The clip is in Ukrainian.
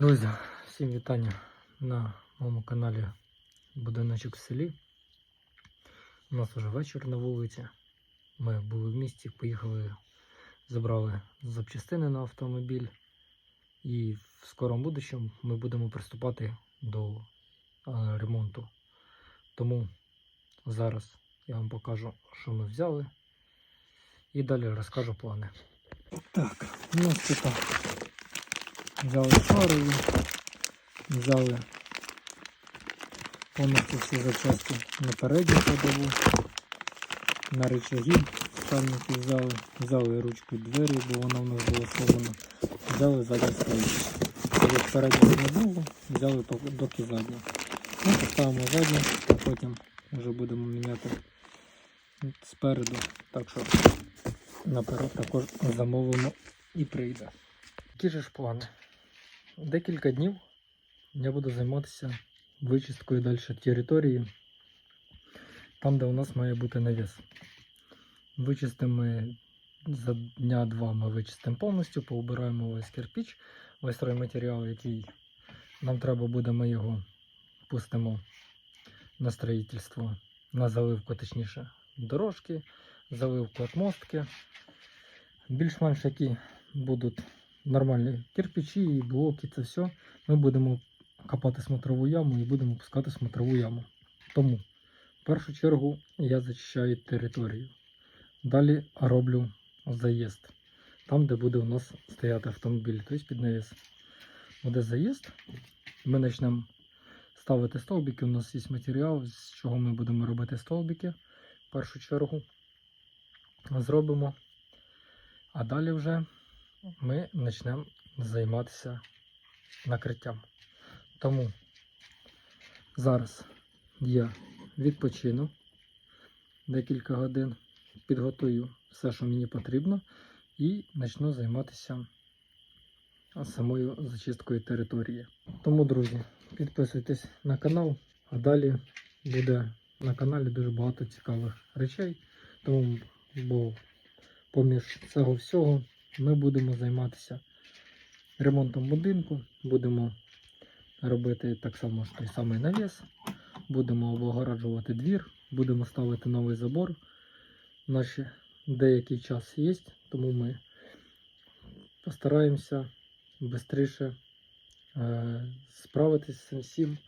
Друзі, всім вітання на моєму каналі Будиночок в селі. У нас вже вечір на вулиці. Ми були в місті, поїхали, забрали запчастини на автомобіль. І в скорому будущому ми будемо приступати до ремонту. Тому зараз я вам покажу, що ми взяли. І далі розкажу плани. Так, у нас тут взяли фарові, взяли повністю всі запчасти на передню ходову, на рычаги сальники взяли, взяли ручку двері, бо вона в нас була сломана, взяли задні стойки. Як передню не було, взяли доки задню. Ну, поставимо задню, а потім вже будемо міняти спереду. Так що наперед також замовимо і прийде. Які ж плани? Декілька днів я буду займатися вичисткою далі території, там, де у нас має бути навіс. Вичистимо за дня-два ми вичистимо повністю, поубираємо весь кирпіч, весь стройматеріал, який нам треба буде, ми його пустимо на строїтельство, на заливку, точніше, дорожки, заливку отмостки. Більш-менш які будуть нормальні кирпичі і блоки, це все. Ми будемо копати смотрову яму і будемо пускати смотрову яму. Тому в першу чергу я зачищаю територію. Далі роблю заїзд. Там, де буде у нас стояти автомобіль, тобто під навіс. Буде заїзд. Ми почнемо ставити стовбики. У нас є матеріал, з чого ми будемо робити стовбики. В першу чергу зробимо. А далі вже ми почнемо займатися накриттям. Тому зараз я відпочину декілька годин, підготую все, що мені потрібно, і почну займатися самою зачисткою території. Тому, друзі, підписуйтесь на канал, а далі буде на каналі дуже багато цікавих речей. Тому, бо поміж цього всього ми будемо займатися ремонтом будинку, будемо робити так само той самий навіс, будемо облагороджувати двір, будемо ставити новий забор. Наші деякий час є, тому ми постараємося швидше е, справитися з цим всім